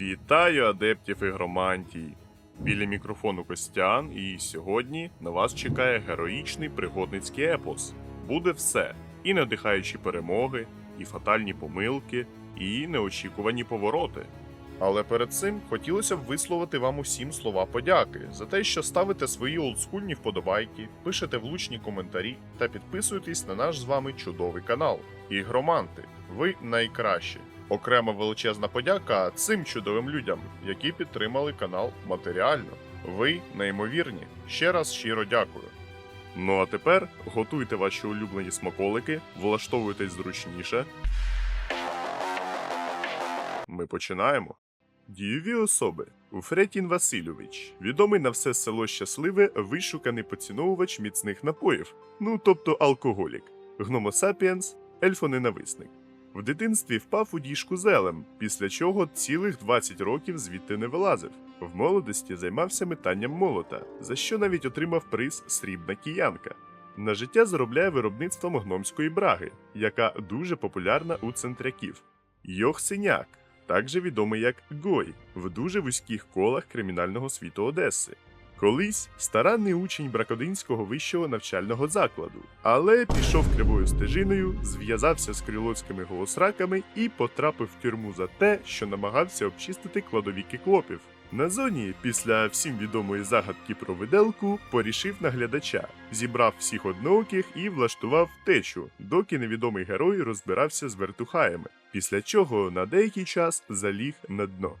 Вітаю адептів ігромантій! Біля мікрофону Костян, і сьогодні на вас чекає героїчний пригодницький епос. Буде все: і надихаючі перемоги, і фатальні помилки, і неочікувані повороти. Але перед цим хотілося б висловити вам усім слова подяки за те, що ставите свої олдскульні вподобайки, пишете влучні коментарі та підписуєтесь на наш з вами чудовий канал. Ігроманти, ви найкращі. Окрема величезна подяка цим чудовим людям, які підтримали канал матеріально. Ви неймовірні. Ще раз щиро дякую. Ну а тепер готуйте ваші улюблені смаколики, влаштовуйтесь зручніше. Ми починаємо. Дієві особи. Уфретін Васильович, відомий на все село щасливе, вишуканий поціновувач міцних напоїв, ну тобто алкоголік, гномосапіенс, ельфоненависник. В дитинстві впав у діжку зелем, після чого цілих 20 років звідти не вилазив. В молодості займався метанням молота, за що навіть отримав приз Срібна киянка. На життя заробляє виробництвом гномської браги, яка дуже популярна у центряків. Йох Синяк, також відомий як Гой, в дуже вузьких колах кримінального світу Одеси. Колись старанний учень Бракодинського вищого навчального закладу, але пішов кривою стежиною, зв'язався з крилоцькими голосраками і потрапив в тюрму за те, що намагався обчистити кладові киклопів. На зоні, після всім відомої загадки про виделку, порішив наглядача, зібрав всіх однооких і влаштував течу, доки невідомий герой розбирався з вертухаями, після чого на деякий час заліг на дно.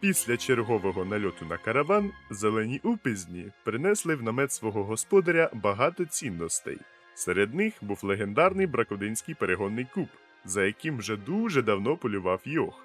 Після чергового нальоту на караван зелені упизні принесли в намет свого господаря багато цінностей. Серед них був легендарний бракодинський перегонний куб, за яким вже дуже давно полював Йох.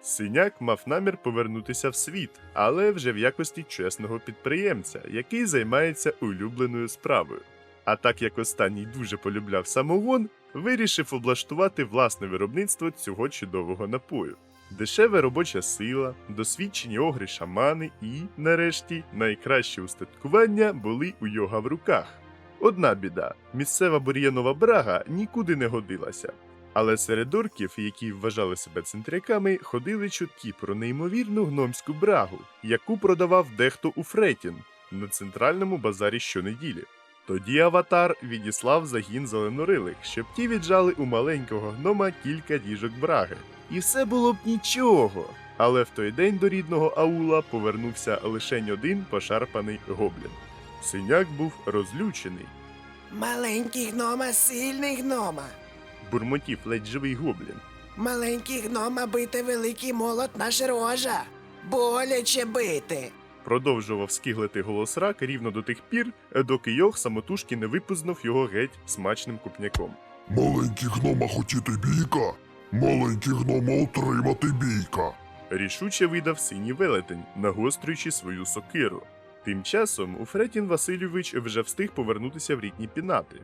Синяк мав намір повернутися в світ, але вже в якості чесного підприємця, який займається улюбленою справою. А так як останній дуже полюбляв самогон, вирішив облаштувати власне виробництво цього чудового напою. Дешева робоча сила, досвідчені огри шамани і, нарешті, найкращі устаткування були у йога в руках. Одна біда: місцева бур'янова брага нікуди не годилася. Але серед орків, які вважали себе центряками, ходили чутки про неймовірну гномську брагу, яку продавав дехто у Фретін на центральному базарі щонеділі. Тоді аватар відіслав загін зеленорилих, щоб ті віджали у маленького гнома кілька діжок браги. І все було б нічого. Але в той день до рідного аула повернувся лише один пошарпаний гоблін. Синяк був розлючений, Маленький гнома, сильний гнома. бурмотів ледь живий гоблін. Маленький гнома бити великий молот наш рожа. Боляче бити. Продовжував скиглити голос рак рівно до тих пір, доки Йох самотужки не випузнув його геть смачним купняком. Маленький гнома хотіти бійка, маленький гнома отримати бійка. Рішуче видав синій велетень, нагострюючи свою сокиру. Тим часом Уфретін Васильович вже встиг повернутися в рідні пінати.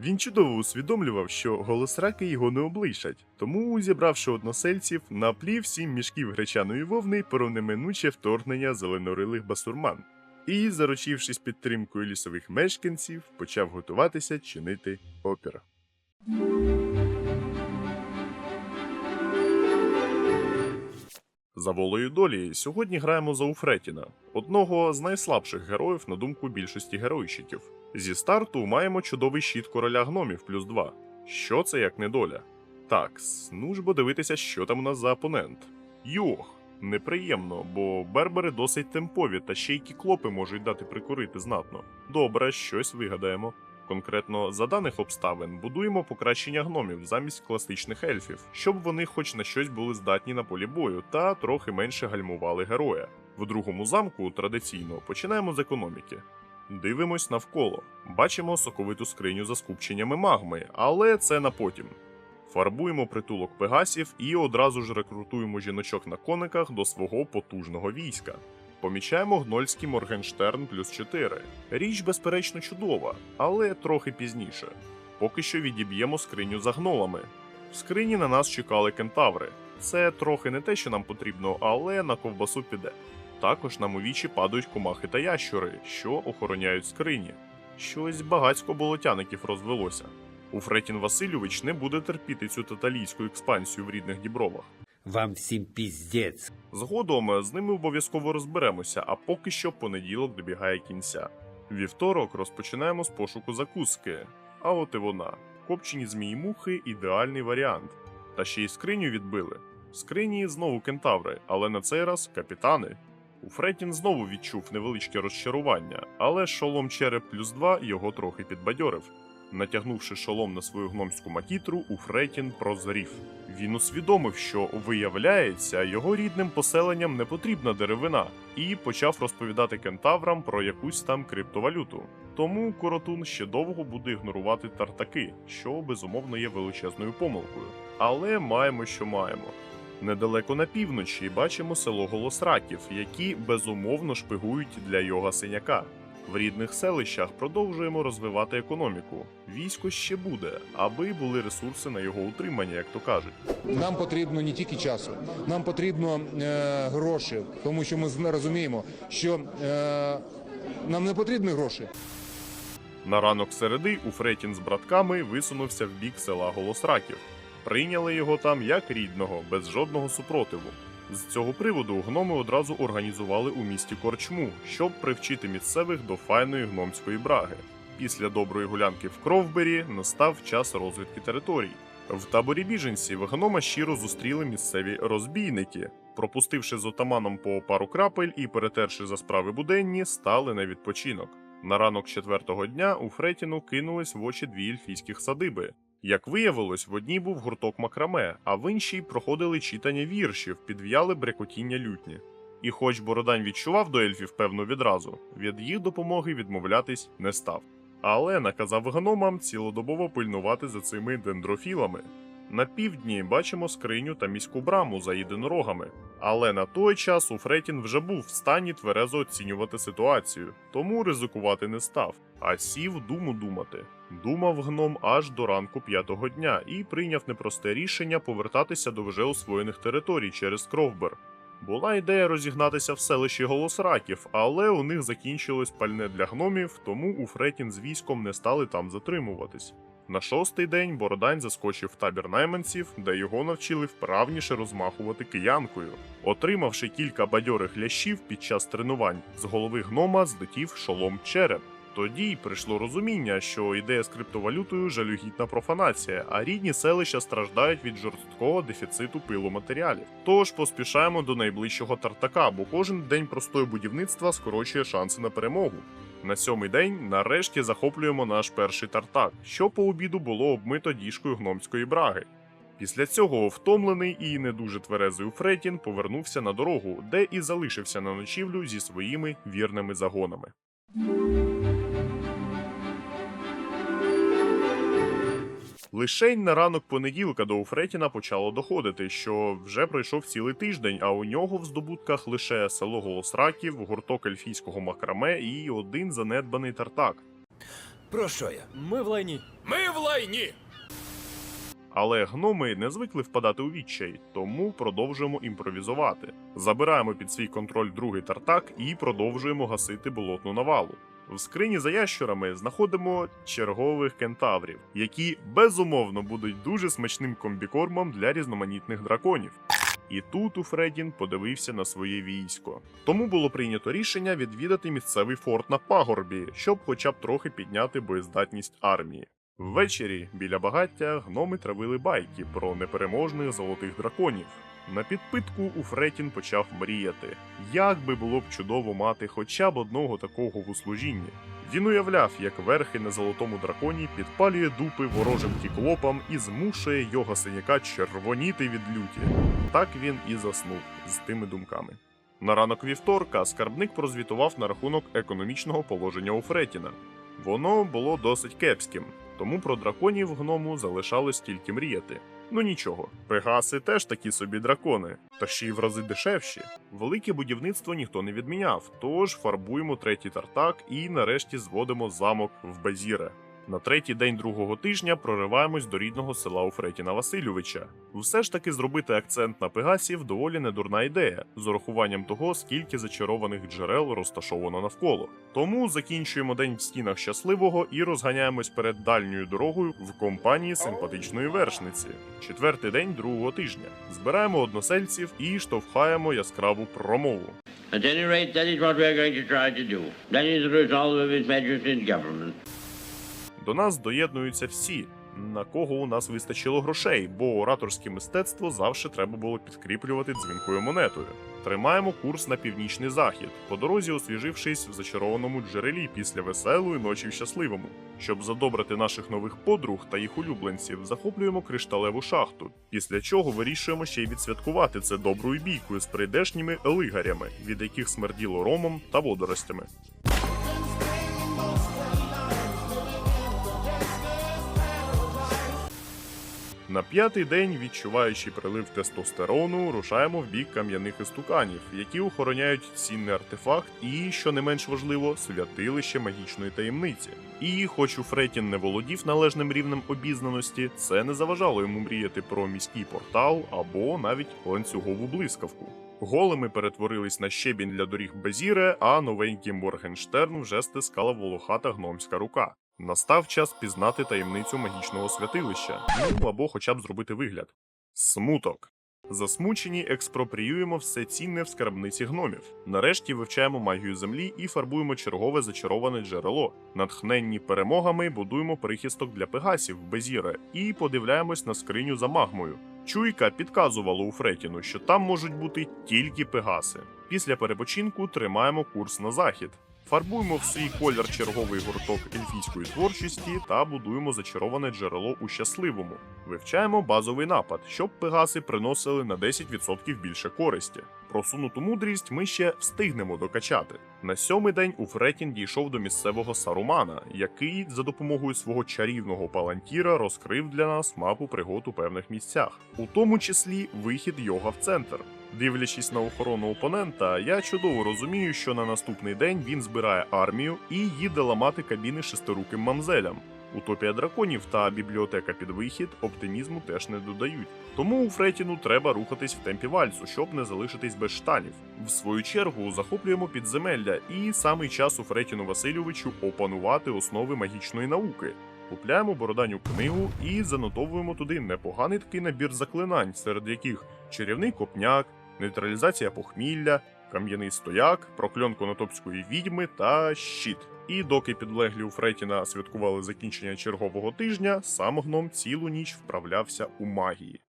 Він чудово усвідомлював, що голосраки його не облишать, тому, зібравши односельців, наплів сім мішків гречаної вовни про неминуче вторгнення зеленорилих басурман. І, заручившись підтримкою лісових мешканців, почав готуватися чинити опір. За волею долі сьогодні граємо за Уфретіна, одного з найслабших героїв на думку більшості геройщиків. Зі старту маємо чудовий щит короля гномів плюс 2. Що це як недоля? Так, ну ж бо дивитися, що там у нас за опонент. Йох, неприємно, бо бербери досить темпові, та ще й кіклопи можуть дати прикурити знатно. Добре, щось вигадаємо. Конкретно за даних обставин будуємо покращення гномів замість класичних ельфів, щоб вони хоч на щось були здатні на полі бою та трохи менше гальмували героя. В другому замку традиційно починаємо з економіки. Дивимось навколо, бачимо соковиту скриню за скупченнями магми, але це на потім. Фарбуємо притулок пегасів і одразу ж рекрутуємо жіночок на кониках до свого потужного війська. Помічаємо гнольський Моргенштерн плюс 4. Річ, безперечно, чудова, але трохи пізніше. Поки що відіб'ємо скриню за гнолами. В скрині на нас чекали кентаври. Це трохи не те, що нам потрібно, але на ковбасу піде. Також нам у вічі падають комахи та ящури, що охороняють скрині. Щось багацько болотяників розвелося. У Фретін Васильович не буде терпіти цю таталійську експансію в рідних дібровах. Вам всім піздець. Згодом з ними обов'язково розберемося, а поки що понеділок добігає кінця. Вівторок розпочинаємо з пошуку закуски. А от і вона. Копчені змії мухи ідеальний варіант. Та ще й скриню відбили. В скрині знову кентаври, але на цей раз капітани. У Фретін знову відчув невеличке розчарування, але шолом череп плюс 2 його трохи підбадьорив. Натягнувши шолом на свою гномську макітру, у Фретін прозрів. Він усвідомив, що виявляється, його рідним поселенням не потрібна деревина, і почав розповідати кентаврам про якусь там криптовалюту. Тому Коротун ще довго буде ігнорувати тартаки, що безумовно є величезною помилкою. Але маємо, що маємо. Недалеко на півночі бачимо село Голосраків, які безумовно шпигують для йога синяка. В рідних селищах продовжуємо розвивати економіку. Військо ще буде, аби були ресурси на його утримання, як то кажуть. Нам потрібно не тільки часу, нам потрібно е, гроші, тому що ми розуміємо, що е, нам не потрібні гроші. На ранок середи у Фретін з братками висунувся в бік села Голосраків. Прийняли його там як рідного, без жодного супротиву. З цього приводу гноми одразу організували у місті корчму, щоб привчити місцевих до файної гномської браги. Після доброї гулянки в Кровбері настав час розвідки територій. В таборі біженців гнома щиро зустріли місцеві розбійники. Пропустивши з отаманом по пару крапель і перетерши за справи буденні, стали на відпочинок. На ранок четвертого дня у Фретіну кинулись в очі дві ельфійських садиби. Як виявилось, в одній був гурток макраме, а в іншій проходили читання віршів, підв'яли брекотіння лютні. І хоч Бородань відчував до ельфів певну відразу, від їх допомоги відмовлятись не став. Але наказав гномам цілодобово пильнувати за цими дендрофілами. На півдні бачимо скриню та міську браму за єдинорогами. Але на той час у Фретін вже був в стані тверезо оцінювати ситуацію, тому ризикувати не став, а сів думу думати. Думав гном аж до ранку п'ятого дня і прийняв непросте рішення повертатися до вже освоєних територій через Кровбер. Була ідея розігнатися в селищі Голосраків, але у них закінчилось пальне для гномів, тому у Фретін з військом не стали там затримуватись. На шостий день Бородань заскочив в табір найманців, де його навчили вправніше розмахувати киянкою. Отримавши кілька бадьорих лящів під час тренувань, з голови гнома злетів шолом череп. Тоді й прийшло розуміння, що ідея з криптовалютою жалюгідна профанація, а рідні селища страждають від жорсткого дефіциту пиломатеріалів. Тож поспішаємо до найближчого тартака, бо кожен день простої будівництва скорочує шанси на перемогу. На сьомий день нарешті захоплюємо наш перший тартак, що по обіду було обмито діжкою гномської браги. Після цього втомлений і не дуже тверезий Фретін повернувся на дорогу, де і залишився на ночівлю зі своїми вірними загонами. Лишень на ранок понеділка до Уфретіна почало доходити, що вже пройшов цілий тиждень, а у нього в здобутках лише село Голосраків, гурток ельфійського макраме і один занедбаний тартак. Про що я? Ми в лайні. Ми в лайні! Але гноми не звикли впадати у відчай, тому продовжуємо імпровізувати. Забираємо під свій контроль другий тартак і продовжуємо гасити болотну навалу. В скрині за ящурами знаходимо чергових кентаврів, які безумовно будуть дуже смачним комбікормом для різноманітних драконів. І тут у Фредін подивився на своє військо. Тому було прийнято рішення відвідати місцевий форт на пагорбі, щоб хоча б трохи підняти боєздатність армії. Ввечері біля багаття гноми травили байки про непереможних золотих драконів. На підпитку у Фретін почав мріяти, як би було б чудово мати хоча б одного такого в услужінні. Він уявляв, як верхи на золотому драконі підпалює дупи ворожим кіклопам і змушує його синяка червоніти від люті. Так він і заснув з тими думками. На ранок вівторка скарбник прозвітував на рахунок економічного положення у Фретіна. Воно було досить кепським, тому про драконів гному залишалось тільки мріяти. Ну нічого, пегаси теж такі собі дракони, та ще й в рази дешевші. Велике будівництво ніхто не відміняв, тож фарбуємо третій тартак і нарешті зводимо замок в Безіре. На третій день другого тижня прориваємось до рідного села у Фретіна Васильовича. Все ж таки зробити акцент на пегасів доволі недурна ідея, з урахуванням того, скільки зачарованих джерел розташовано навколо. Тому закінчуємо день в стінах щасливого і розганяємось перед дальньою дорогою в компанії симпатичної вершниці. Четвертий день другого тижня. Збираємо односельців і штовхаємо яскраву промову. At any rate, that is what we are going to try to do. That is the result of His Majesty's government. До нас доєднуються всі, на кого у нас вистачило грошей, бо ораторське мистецтво завжди треба було підкріплювати дзвінкою монетою. Тримаємо курс на північний захід, по дорозі освіжившись в зачарованому джерелі після веселої ночі в щасливому. Щоб задобрити наших нових подруг та їх улюбленців, захоплюємо кришталеву шахту. Після чого вирішуємо ще й відсвяткувати це доброю бійкою з прийдешніми лигарями, від яких смерділо ромом та водоростями. На п'ятий день, відчуваючи прилив тестостерону, рушаємо в бік кам'яних істуканів, які охороняють цінний артефакт і, що не менш важливо, святилище магічної таємниці. І, хоч у Фретін не володів належним рівнем обізнаності, це не заважало йому мріяти про міський портал або навіть ланцюгову блискавку. Голими перетворились на щебінь для доріг Безіре, а новенький Моргенштерн вже стискала волохата гномська рука. Настав час пізнати таємницю магічного святилища, ну або хоча б зробити вигляд. Смуток. Засмучені експропріюємо все цінне в скарбниці гномів. Нарешті вивчаємо магію землі і фарбуємо чергове зачароване джерело. Натхненні перемогами будуємо прихисток для пегасів в Безіре і подивляємось на скриню за магмою. Чуйка підказувала у Фретіну, що там можуть бути тільки пегаси. Після перепочинку тримаємо курс на захід. Фарбуємо в свій колір черговий гурток ельфійської творчості та будуємо зачароване джерело у щасливому. Вивчаємо базовий напад, щоб пегаси приносили на 10% більше користі. Просунуту мудрість ми ще встигнемо докачати. На сьомий день у Фретін дійшов до місцевого Сарумана, який за допомогою свого чарівного палантіра розкрив для нас мапу пригод у певних місцях, у тому числі вихід йога в центр. Дивлячись на охорону опонента, я чудово розумію, що на наступний день він збирає армію і їде ламати кабіни шестируким мамзелям. Утопія драконів та бібліотека під вихід оптимізму теж не додають. Тому у Фретіну треба рухатись в темпі вальсу, щоб не залишитись без штанів. В свою чергу захоплюємо підземелля, і саме час у Фретіну Васильовичу опанувати основи магічної науки. Купляємо бороданю книгу і занотовуємо туди непоганий такий набір заклинань, серед яких чарівний копняк, нейтралізація похмілля, кам'яний стояк, прокльон конотопської відьми та щит. І доки підлеглі у Фретіна святкували закінчення чергового тижня, сам гном цілу ніч вправлявся у магії.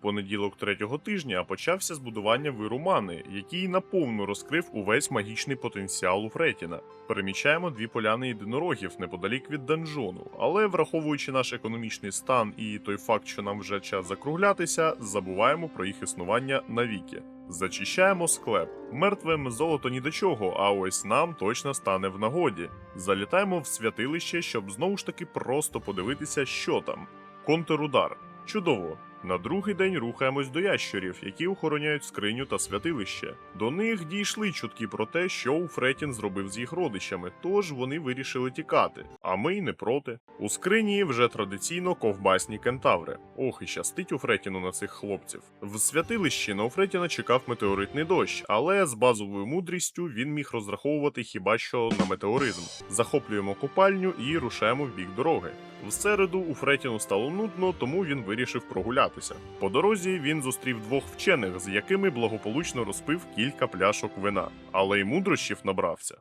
Понеділок третього тижня почався з будування виру мани, який наповну розкрив увесь магічний потенціал у Фретіна. Перемічаємо дві поляни єдинорогів неподалік від данжону, але враховуючи наш економічний стан і той факт, що нам вже час закруглятися, забуваємо про їх існування навіки. Зачищаємо склеп. Мертвим золото ні до чого, а ось нам точно стане в нагоді. Залітаємо в святилище, щоб знову ж таки просто подивитися, що там. Контрудар. Чудово. На другий день рухаємось до ящурів, які охороняють скриню та святилище. До них дійшли чутки про те, що у Фретін зробив з їх родичами, тож вони вирішили тікати. А ми й не проти. У скрині вже традиційно ковбасні кентаври. Ох, і щастить у Фретіну на цих хлопців. В святилищі на Фретіна чекав метеоритний дощ, але з базовою мудрістю він міг розраховувати хіба що на метеоризм. Захоплюємо копальню і рушаємо в бік дороги. В середу у Фретіну стало нудно, тому він вирішив прогулятися. По дорозі він зустрів двох вчених, з якими благополучно розпив кілька пляшок вина, але й мудрощів набрався.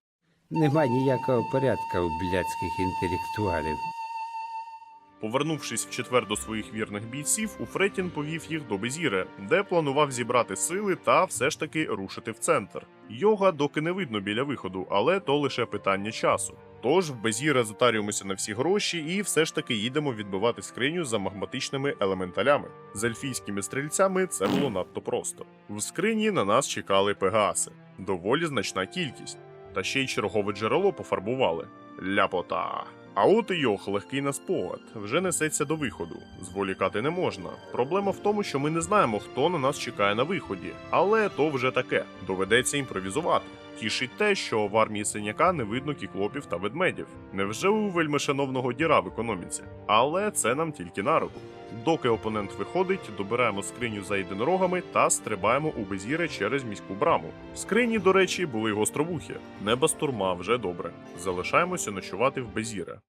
Нема ніякого порядка у блядських інтелектуалів. Повернувшись в четвер до своїх вірних бійців, у Фретін повів їх до Безіре, де планував зібрати сили та все ж таки рушити в центр. Йога доки не видно біля виходу, але то лише питання часу. Тож в Безіре затарюємося на всі гроші і все ж таки їдемо відбивати скриню за магматичними елементалями. З ельфійськими стрільцями це було надто просто. В скрині на нас чекали пегаси, доволі значна кількість. Та ще й чергове джерело пофарбували. Ляпота. А от і йох легкий на спогад, вже несеться до виходу. Зволікати не можна. Проблема в тому, що ми не знаємо, хто на нас чекає на виході, але то вже таке. Доведеться імпровізувати. Тішить те, що в армії синяка не видно кіклопів та ведмедів. Невже у вельмишановного діра в економіці? Але це нам тільки на руку. Доки опонент виходить, добираємо скриню за єдинорогами та стрибаємо у безіре через міську браму. В скрині, до речі, були гостровухи. Неба стурма вже добре. Залишаємося ночувати в безіре.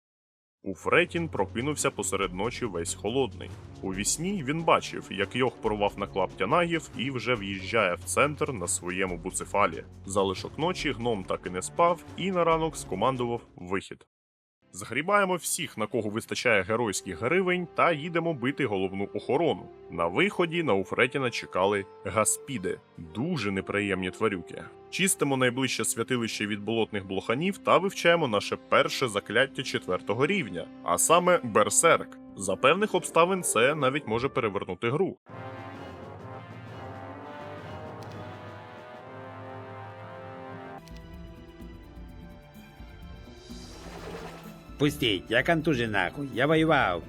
У Фретін прокинувся посеред ночі весь холодний. У вісні він бачив, як Йох порвав на клаптя нагів і вже в'їжджає в центр на своєму буцефалі. Залишок ночі гном так і не спав, і на ранок скомандував вихід. Загрібаємо всіх, на кого вистачає геройських гривень, та їдемо бити головну охорону. На виході на Уфретіна чекали гаспіди, дуже неприємні тварюки. Чистимо найближче святилище від болотних блоханів та вивчаємо наше перше закляття четвертого рівня, а саме Берсерк. За певних обставин це навіть може перевернути гру. Пустіть, я нахуй, я воював.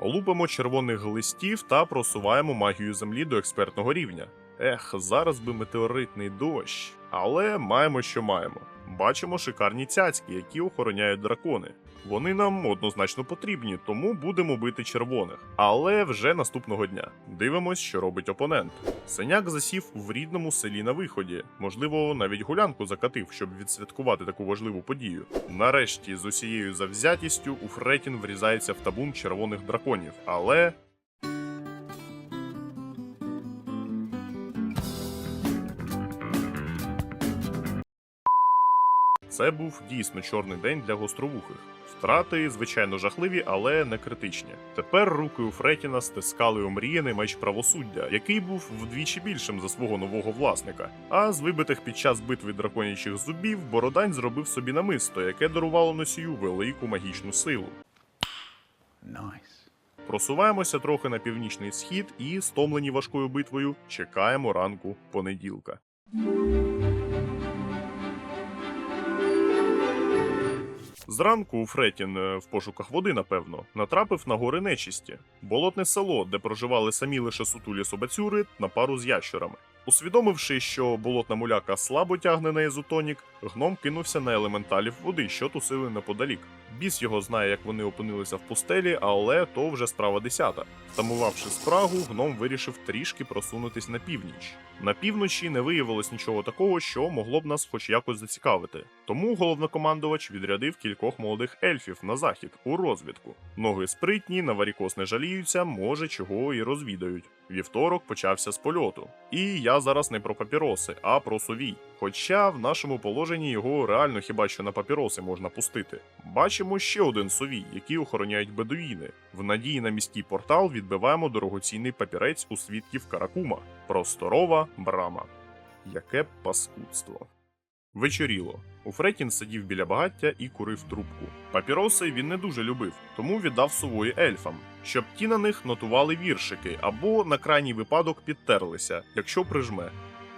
Лупимо червоних глистів та просуваємо магію землі до експертного рівня. Ех, зараз би метеоритний дощ, але маємо, що маємо. Бачимо шикарні цяцьки, які охороняють дракони. Вони нам однозначно потрібні, тому будемо бити червоних. Але вже наступного дня. Дивимось, що робить опонент. Синяк засів в рідному селі на виході, можливо, навіть гулянку закатив, щоб відсвяткувати таку важливу подію. Нарешті, з усією завзятістю, у Фретін врізається в табун червоних драконів, але Це був дійсно чорний день для гостровухих. Втрати, звичайно, жахливі, але не критичні. Тепер руки у Фретіна стискали омріяний меч правосуддя, який був вдвічі більшим за свого нового власника. А з вибитих під час битви драконячих зубів Бородань зробив собі намисто, яке дарувало носію велику магічну силу. Просуваємося трохи на північний схід і, стомлені важкою битвою, чекаємо ранку понеділка. Зранку Фретін е, в пошуках води, напевно, натрапив на гори нечисті, болотне село, де проживали самі лише сутулі собацюри на пару з ящерами. Усвідомивши, що болотна муляка слабо тягне на езотонік, гном кинувся на елементалів води, що тусили неподалік. Біс його знає, як вони опинилися в пустелі, але то вже справа десята. Втамувавши спрагу, гном вирішив трішки просунутись на північ. На півночі не виявилось нічого такого, що могло б нас хоч якось зацікавити. Тому головнокомандувач відрядив кількох молодих ельфів на захід у розвідку. Ноги спритні, на варікос не жаліються, може чого і розвідають. Вівторок почався з польоту. І я зараз не про папіроси, а про совій. Хоча в нашому положенні його реально хіба що на папіроси можна пустити. Бачимо ще один совій, який охороняють бедуїни. В надії на міський портал відбиваємо дорогоцінний папірець у свідків Каракума. Просторова брама. Яке паскудство. Вечоріло. У Фретін сидів біля багаття і курив трубку. Папіроси він не дуже любив, тому віддав сувої ельфам, щоб ті на них нотували віршики або на крайній випадок підтерлися, якщо прижме.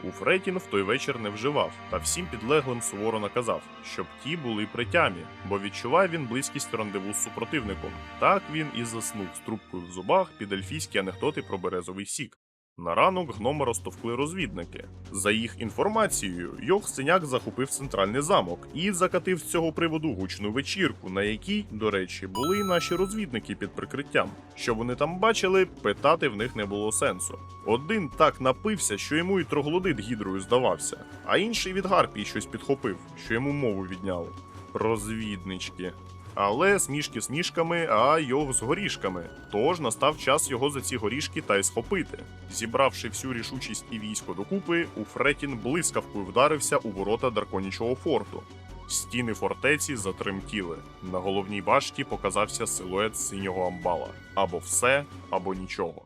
У Фретін в той вечір не вживав, та всім підлеглим суворо наказав, щоб ті були при тямі, бо відчуває він близькість рандеву з супротивником. Так він і заснув з трубкою в зубах під ельфійські анекдоти про березовий сік. На ранок гнома розтовкли розвідники. За їх інформацією, Йох Синяк захопив центральний замок і закатив з цього приводу гучну вечірку, на якій, до речі, були і наші розвідники під прикриттям. Що вони там бачили, питати в них не було сенсу. Один так напився, що йому і троглодит гідрою здавався, а інший від гарпії щось підхопив, що йому мову відняли. Розвіднички. Але смішки смішками, а йог з горішками. Тож настав час його за ці горішки та й схопити. Зібравши всю рішучість і військо докупи, у Фретін блискавкою вдарився у ворота драконічого форту. Стіни фортеці затремтіли. На головній башті показався силует синього амбала. Або все, або нічого.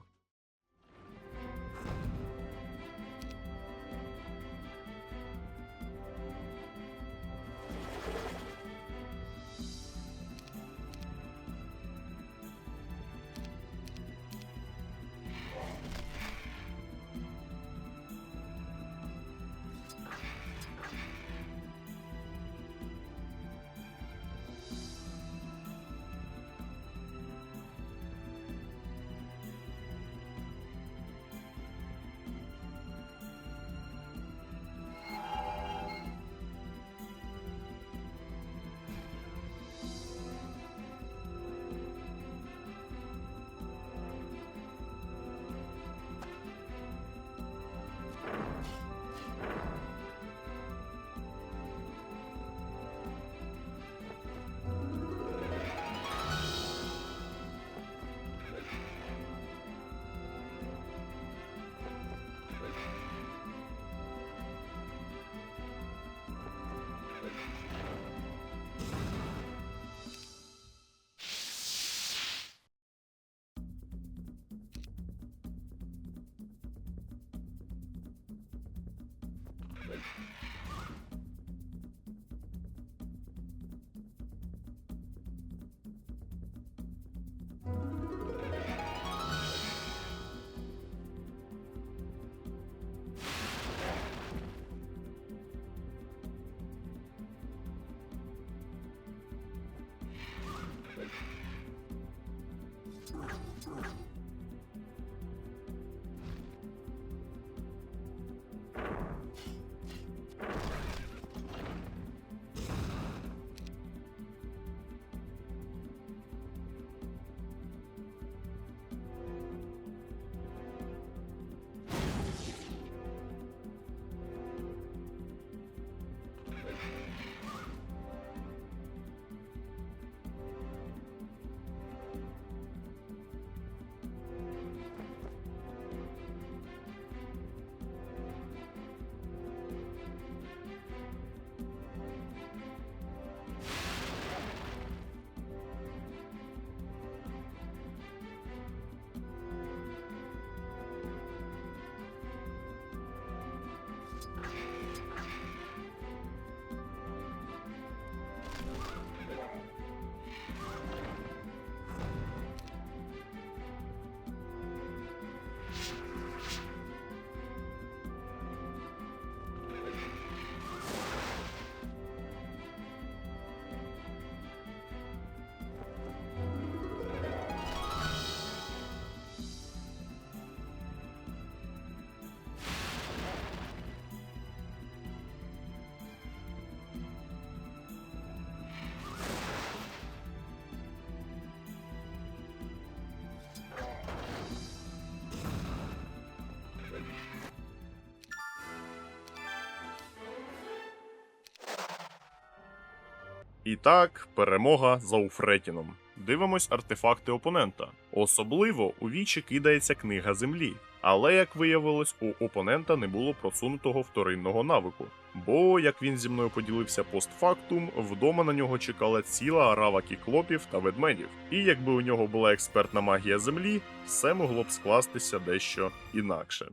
І так, перемога за Уфретіном. Дивимось артефакти опонента. Особливо у вічі кидається книга землі. Але, як виявилось, у опонента не було просунутого вторинного навику. Бо, як він зі мною поділився постфактум, вдома на нього чекала ціла арава кіклопів та ведмедів. І якби у нього була експертна магія землі, все могло б скластися дещо інакше.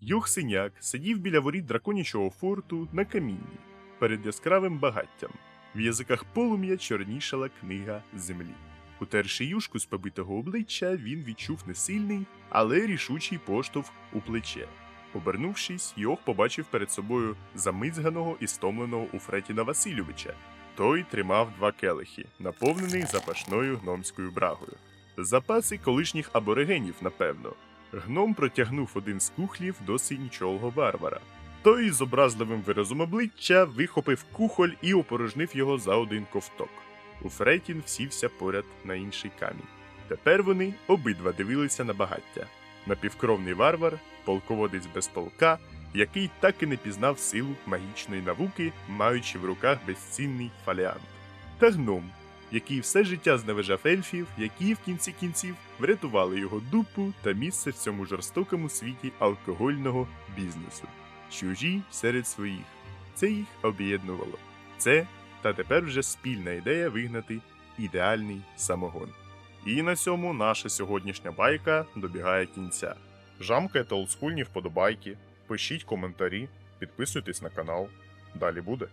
Юх Синяк сидів біля воріт драконячого форту на камінні перед яскравим багаттям. В язиках полум'я чорнішала книга землі. Утерши юшку з побитого обличчя, він відчув несильний, але рішучий поштовх у плече. Обернувшись, Йох побачив перед собою замизганого і стомленого Уфретіна Васильовича. Той тримав два келихи, наповнених запашною гномською брагою. Запаси колишніх аборигенів, напевно. Гном протягнув один з кухлів до синічолого варвара. Той з образливим виразом обличчя вихопив кухоль і опорожнив його за один ковток. Уфретін сівся поряд на інший камінь. Тепер вони обидва дивилися на багаття. Напівкровний варвар, полководець без полка, який так і не пізнав силу магічної науки, маючи в руках безцінний фаліант. Та гном, який все життя зневажав ельфів, які в кінці кінців врятували його дупу та місце в цьому жорстокому світі алкогольного бізнесу. Чужі серед своїх. Це їх об'єднувало. Це та тепер вже спільна ідея вигнати ідеальний самогон. І на цьому наша сьогоднішня байка добігає кінця. Жамкайте олдскульні вподобайки, пишіть коментарі, підписуйтесь на канал. Далі буде.